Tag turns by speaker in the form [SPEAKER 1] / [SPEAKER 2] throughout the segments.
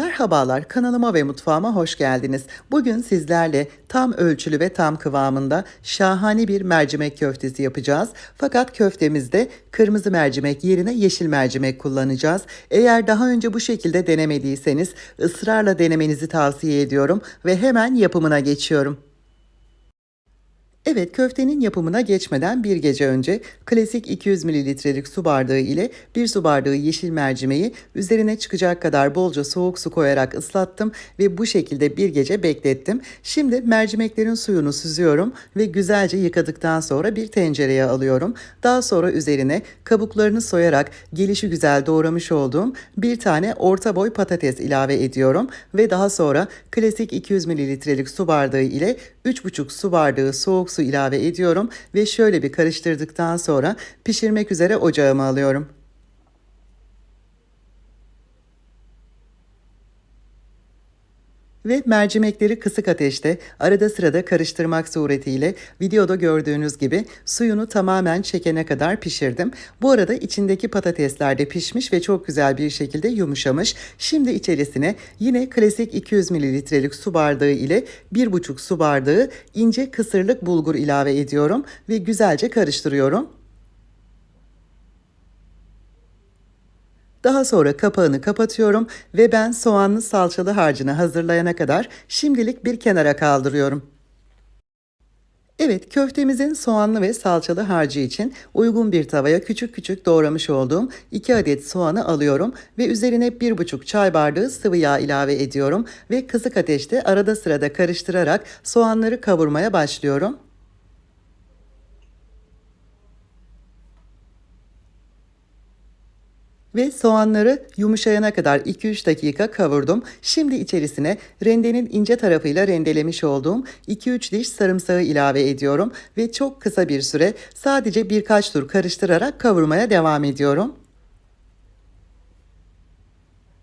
[SPEAKER 1] Merhabalar, kanalıma ve mutfağıma hoş geldiniz. Bugün sizlerle tam ölçülü ve tam kıvamında şahane bir mercimek köftesi yapacağız. Fakat köftemizde kırmızı mercimek yerine yeşil mercimek kullanacağız. Eğer daha önce bu şekilde denemediyseniz ısrarla denemenizi tavsiye ediyorum ve hemen yapımına geçiyorum. Evet köftenin yapımına geçmeden bir gece önce klasik 200 mililitrelik su bardağı ile bir su bardağı yeşil mercimeği üzerine çıkacak kadar bolca soğuk su koyarak ıslattım ve bu şekilde bir gece beklettim. Şimdi mercimeklerin suyunu süzüyorum ve güzelce yıkadıktan sonra bir tencereye alıyorum. Daha sonra üzerine kabuklarını soyarak gelişi güzel doğramış olduğum bir tane orta boy patates ilave ediyorum ve daha sonra klasik 200 mililitrelik su bardağı ile 3,5 su bardağı soğuk su ilave ediyorum ve şöyle bir karıştırdıktan sonra pişirmek üzere ocağıma alıyorum. Ve mercimekleri kısık ateşte arada sırada karıştırmak suretiyle videoda gördüğünüz gibi suyunu tamamen çekene kadar pişirdim. Bu arada içindeki patatesler de pişmiş ve çok güzel bir şekilde yumuşamış. Şimdi içerisine yine klasik 200 mililitrelik su bardağı ile 1,5 su bardağı ince kısırlık bulgur ilave ediyorum ve güzelce karıştırıyorum. Daha sonra kapağını kapatıyorum ve ben soğanlı salçalı harcını hazırlayana kadar şimdilik bir kenara kaldırıyorum. Evet, köftemizin soğanlı ve salçalı harcı için uygun bir tavaya küçük küçük doğramış olduğum 2 adet soğanı alıyorum ve üzerine 1,5 çay bardağı sıvı yağ ilave ediyorum ve kısık ateşte arada sırada karıştırarak soğanları kavurmaya başlıyorum. Ve soğanları yumuşayana kadar 2-3 dakika kavurdum. Şimdi içerisine rendenin ince tarafıyla rendelemiş olduğum 2-3 diş sarımsağı ilave ediyorum ve çok kısa bir süre sadece birkaç tur karıştırarak kavurmaya devam ediyorum.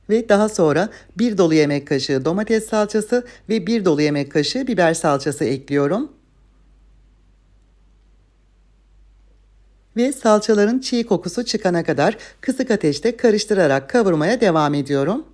[SPEAKER 1] Ve daha sonra bir dolu yemek kaşığı domates salçası ve bir dolu yemek kaşığı biber salçası ekliyorum. Ve salçaların çiğ kokusu çıkana kadar kısık ateşte karıştırarak kavurmaya devam ediyorum.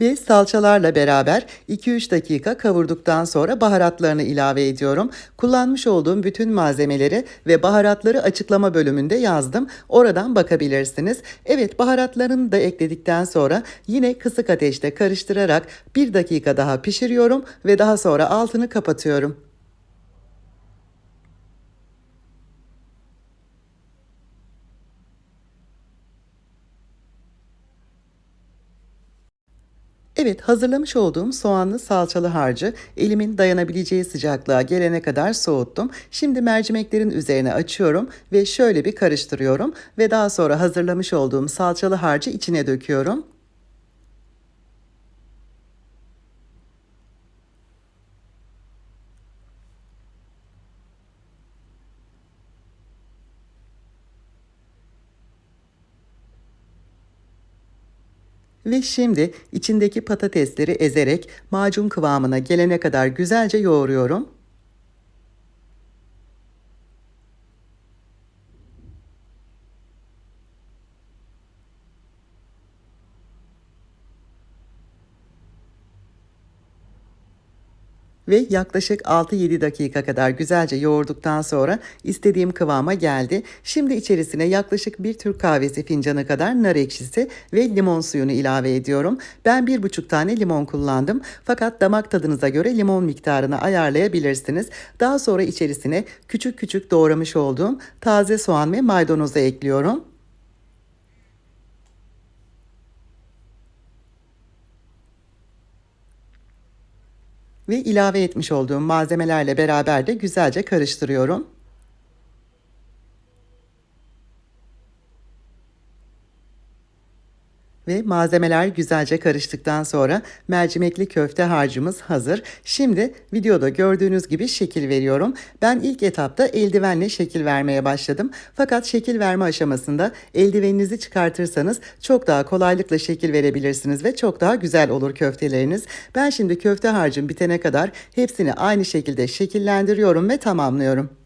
[SPEAKER 1] Ve salçalarla beraber 2-3 dakika kavurduktan sonra baharatlarını ilave ediyorum. Kullanmış olduğum bütün malzemeleri ve baharatları açıklama bölümünde yazdım. Oradan bakabilirsiniz. Evet baharatlarını da ekledikten sonra yine kısık ateşte karıştırarak 1 dakika daha pişiriyorum ve daha sonra altını kapatıyorum. Evet, hazırlamış olduğum soğanlı salçalı harcı elimin dayanabileceği sıcaklığa gelene kadar soğuttum. Şimdi mercimeklerin üzerine açıyorum ve şöyle bir karıştırıyorum ve daha sonra hazırlamış olduğum salçalı harcı içine döküyorum. Ve şimdi içindeki patatesleri ezerek macun kıvamına gelene kadar güzelce yoğuruyorum. Ve yaklaşık 6-7 dakika kadar güzelce yoğurduktan sonra istediğim kıvama geldi. Şimdi içerisine yaklaşık bir Türk kahvesi fincanı kadar nar ekşisi ve limon suyunu ilave ediyorum. Ben bir buçuk tane limon kullandım. Fakat damak tadınıza göre limon miktarını ayarlayabilirsiniz. Daha sonra içerisine küçük küçük doğramış olduğum taze soğan ve maydanozu ekliyorum. Ve ilave etmiş olduğum malzemelerle beraber de güzelce karıştırıyorum. Ve malzemeler güzelce karıştıktan sonra mercimekli köfte harcımız hazır. Şimdi videoda gördüğünüz gibi şekil veriyorum. Ben ilk etapta eldivenle şekil vermeye başladım. Fakat şekil verme aşamasında eldiveninizi çıkartırsanız çok daha kolaylıkla şekil verebilirsiniz ve çok daha güzel olur köfteleriniz. Ben şimdi köfte harcım bitene kadar hepsini aynı şekilde şekillendiriyorum ve tamamlıyorum.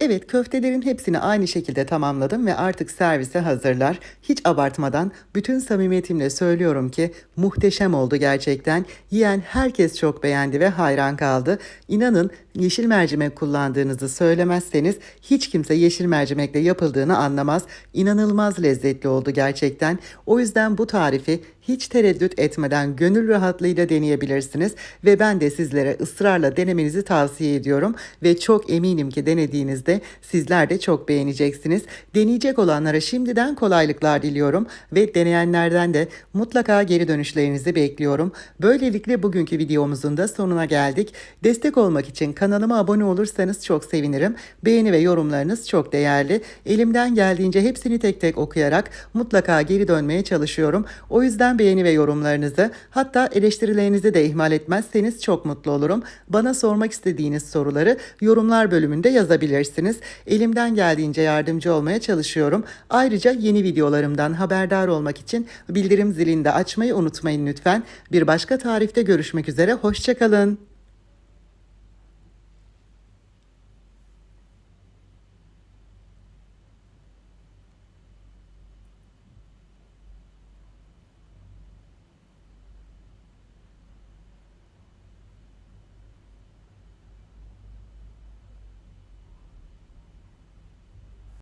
[SPEAKER 1] Evet köftelerin hepsini aynı şekilde tamamladım ve artık servise hazırlar. Hiç abartmadan bütün samimiyetimle söylüyorum ki muhteşem oldu gerçekten. Yiyen herkes çok beğendi ve hayran kaldı. İnanın yeşil mercimek kullandığınızı söylemezseniz hiç kimse yeşil mercimekle yapıldığını anlamaz. İnanılmaz lezzetli oldu gerçekten. O yüzden bu tarifi hiç tereddüt etmeden gönül rahatlığıyla deneyebilirsiniz ve ben de sizlere ısrarla denemenizi tavsiye ediyorum ve çok eminim ki denediğinizde sizler de çok beğeneceksiniz. Deneyecek olanlara şimdiden kolaylıklar diliyorum ve deneyenlerden de mutlaka geri dönüşlerinizi bekliyorum. Böylelikle bugünkü videomuzun da sonuna geldik. Destek olmak için kanalıma abone olursanız çok sevinirim. Beğeni ve yorumlarınız çok değerli. Elimden geldiğince hepsini tek tek okuyarak mutlaka geri dönmeye çalışıyorum. O yüzden beğeni ve yorumlarınızı hatta eleştirilerinizi de ihmal etmezseniz çok mutlu olurum. Bana sormak istediğiniz soruları yorumlar bölümünde yazabilirsiniz. Elimden geldiğince yardımcı olmaya çalışıyorum. Ayrıca yeni videolarımdan haberdar olmak için bildirim zilini de açmayı unutmayın lütfen. Bir başka tarifte görüşmek üzere. Hoşçakalın.